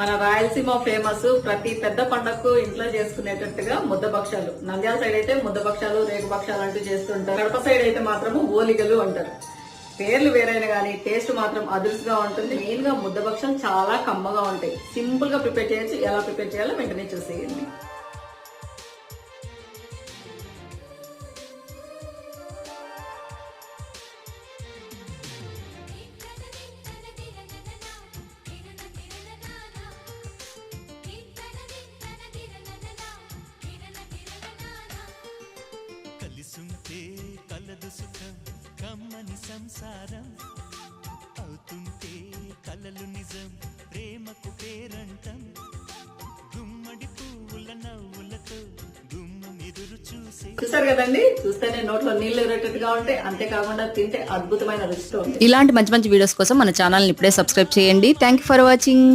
మన రాయలసీమ ఫేమస్ ప్రతి పెద్ద పండగకు ఇంట్లో చేసుకునేటట్టుగా ముద్దభక్షాలు నంద్యాల సైడ్ అయితే ముద్దభక్షాలు రేగుభక్షాలు అంటూ చేస్తుంటారు. కడప సైడ్ అయితే మాత్రము ఓలిగలు అంటారు. పేర్లు వేరైనా కానీ టేస్ట్ మాత్రం అదురుసుగా ఉంటుంది. మెయిన్గా ముద్ద ముద్దభక్షం చాలా కమ్మగా ఉంటాయి. సింపుల్గా ప్రిపేర్ చేయొచ్చు. ఎలా ప్రిపేర్ చేయాలో వెంటనే చూసేయండి. కమ్మని సంసారం. అవుతుంటే కలలు నిజం ప్రేమకు పేరంటం. గుమ్మడి పువ్వుల నవ్వులతో గుమ్మం ఎదురు చూసే చూసారు కదండి? చూస్తేనే నోట్లో నీళ్ళు ఎగరేటట్టుగా ఉంటాయి అంతేకాకుండా తింటే అద్భుతమైన రుచితో ఇలాంటి మంచి మంచి వీడియోస్ కోసం మన ఛానల్ని ఇప్పుడే సబ్స్క్రైబ్ చేయండి. Thank for watching